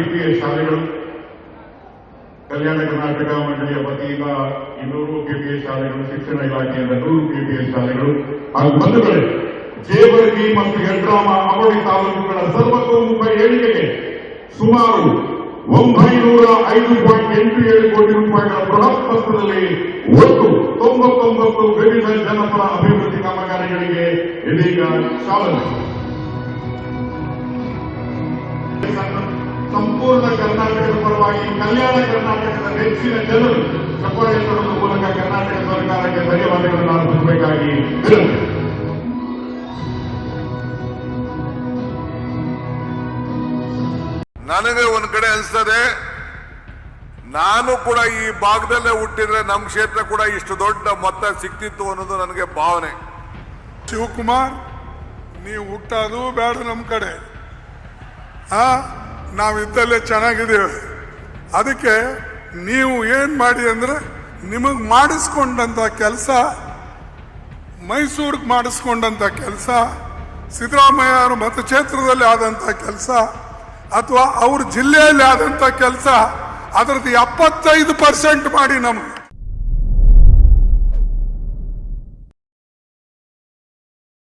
KPS ಶಾಲೆಗಳು, ಕಲ್ಯಾಣ ಕರ್ನಾಟಕ ಮಂಡಳಿಯ ವತಿಯಿಂದ ಇನ್ನೂರು ಕೆಪಿಎಸ್ ಶಾಲೆಗಳು, ಶಿಕ್ಷಣ ಇಲಾಖೆಯಿಂದ ನೂರು ಕೆಪಿಎಸ್ ಶಾಲೆಗಳು. ಹಾಗೂ ಬಂಧುಗಳೇ ಜೇವರ್ಗಿ ಮತ್ತು ಯಡ್ರಾಮ ಅವಳಿ ತಾಲೂಕುಗಳ ಸರ್ವತೋಮುಖ ಏಳಿಗೆಗೆ ಸುಮಾರು ಒಂಬೈನೂರ ಐದು ಪಾಯಿಂಟ್ ಎಂಟು ಏಳು ಕೋಟಿ ರೂಪಾಯಿಗಳ ಬೃಹತ್ ಮೊತ್ತದಲ್ಲಿ ಒಟ್ಟು ತೊಂಬತ್ತೊಂಬತ್ತು ವಿವಿಧ ಜನಪರ ಅಭಿವೃದ್ಧಿ ಕಾಮಗಾರಿಗಳಿಗೆ ಇದೀಗ ಚಾಲನೆ. ಸಂಪೂರ್ಣ ಕರ್ನಾಟಕದ ಪರವಾಗಿ ಕಲ್ಯಾಣ ಕರ್ನಾಟಕದ ಹೆಚ್ಚಿನ ಜನರು ಸಪೋರ್ಟ್ ಕೊಡುವ ಮೂಲಕ ಕರ್ನಾಟಕ ಸರ್ಕಾರಕ್ಕೆ ಧನ್ಯವಾದಗಳನ್ನು ಅರ್ಪಿಸಬೇಕಾಗಿ ನನಗೆ ಒಂದ್ ಕಡೆ ಅನಿಸ್ತದೆ ನಾನು ಕೂಡ ಈ ಭಾಗದಲ್ಲೇ ಹುಟ್ಟಿದ್ರೆ ನಮ್ಮ ಕ್ಷೇತ್ರ ಕೂಡ ಇಷ್ಟು ದೊಡ್ಡ ಮೊತ್ತ ಸಿಕ್ತಿತ್ತು ಅನ್ನೋದು ನನಗೆ ಭಾವನೆ. ಶಿವಕುಮಾರ್ ನೀವು ಹುಟ್ಟೋದು ಬೇಡ ನಮ್ಮ ಕಡೆ. ಆ? ನಾವಿದ್ದಲ್ಲೇ ಚೆನ್ನಾಗಿದ್ದೇವೆ. ಅದಕ್ಕೆ ನೀವು ಏನು ಮಾಡಿ ಅಂದರೆ ನಿಮಗೆ ಮಾಡಿಸ್ಕೊಂಡಂಥ ಕೆಲಸ, ಮೈಸೂರಿಗೆ ಮಾಡಿಸ್ಕೊಂಡಂಥ ಕೆಲಸ ಸಿದ್ದರಾಮಯ್ಯ ಅವರ ಮತಕ್ಷೇತ್ರದಲ್ಲಿ ಆದಂಥ ಕೆಲಸ, ಅಥವಾ ಅವ್ರ ಜಿಲ್ಲೆಯಲ್ಲಿ ಆದಂಥ ಕೆಲಸ, ಅದರದ್ದು ಎಪ್ಪತ್ತೈದು ಪರ್ಸೆಂಟ್ ಮಾಡಿ ನಮಗೆ.